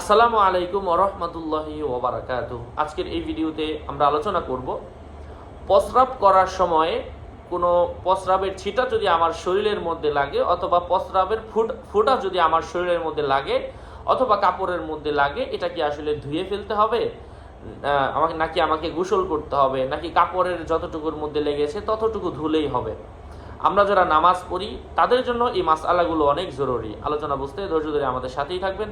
আসসালামু আলাইকুম ওরহমতুল্লাহি ওবরাকাত আজকের এই ভিডিওতে আমরা আলোচনা করব প্রস্রাব করার সময় কোনো প্রস্রাবের ছিটা যদি আমার শরীরের মধ্যে লাগে অথবা প্রস্রাবের ফুট, ফুটা যদি আমার শরীরের মধ্যে লাগে অথবা কাপড়ের মধ্যে লাগে, এটা কি আসলে ধুয়ে ফেলতে হবে? আমাকে, নাকি আমাকে গোসল করতে হবে? নাকি কাপড়ের যতটুকুর মধ্যে লেগেছে ততটুকু ধুলেই হবে? আমরা যারা নামাজ পড়ি, তাদের জন্য এই মাসআলাগুলো অনেক জরুরি। আলোচনা বুঝতে ধৈর্য ধরে আমাদের সাথেই থাকবেন।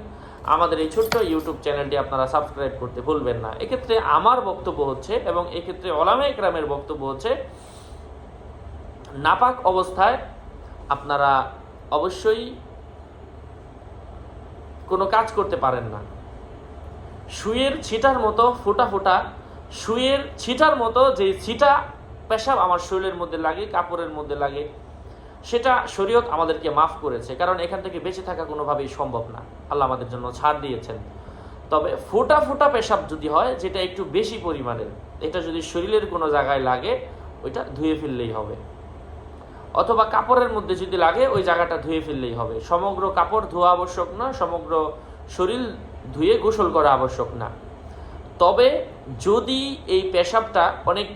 আমাদের এই ছোট্ট ইউটিউব চ্যানেলটি আপনারা সাবস্ক্রাইব করতে ভুলবেন না। এক্ষেত্রে আমার বক্তব্য হচ্ছে এবং এক্ষেত্রে ওলামা একরামের বক্তব্য হচ্ছে, নাপাক অবস্থায় আপনারা অবশ্যই কোনো কাজ করতে পারেন না। সুয়ের ছিটার মতো, ফোটা ফোটা, সুয়ের ছিটার মতো যে ছিটা পেশাব আমার শরীরের মধ্যে লাগে, কাপড়ের মধ্যে লাগে। সেটা শরীয়ত আমাদেরকে মাফ করেছে, কারণ এখান থেকে বেঁচে থাকা কোনোভাবেই সম্ভব না। আল্লাহ আমাদের জন্য ছাড় দিয়েছেন। তবে ফোটা ফোটা পেশাব যদি হয়, যেটা একটু বেশি পরিমাণের, এটা যদি শরীরের কোনো জায়গায় লাগে, ওইটা ধুয়ে ফেললেই হবে। অথবা কাপড়ের মধ্যে যদি লাগে, ওই জায়গাটা ধুয়ে ফেললেই হবে। সমগ্র কাপড় ধোয়া আবশ্যক না, সমগ্র শরীর ধুয়ে গোসল করা আবশ্যক না। তবে যদি এই পেশাবটা অনেক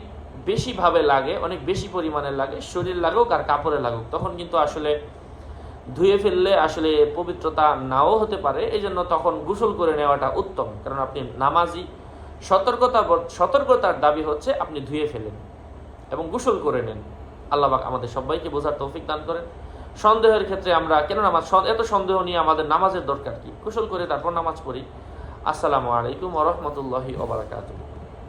বেশিভাবে লাগে, অনেক বেশি পরিমাণে লাগে, শরীর লাগুক আর কাপড়ে লাগুক, তখন কিন্তু আসলে ধুয়ে ফেললে আসলে পবিত্রতা নাও হতে পারে। এই জন্য তখন গোসল করে নেওয়াটা উত্তম। কারণ আপনি নামাজি, সতর্কতা সতর্কতার দাবি হচ্ছে আপনি ধুয়ে ফেলেন এবং গোসল করে নেন। আল্লাহ পাক আমাদের সবাইকে বোঝার তৌফিক দান করেন। সন্দেহের ক্ষেত্রে আমরা, কেন নামাজ এত সন্দেহ নিয়ে আমাদের নামাজের দরকার কি? গোসল করে তারপর নামাজ পড়ি। আসসালামু আলাইকুম ওরহমতুল্লাহি ওবরাকাতুহ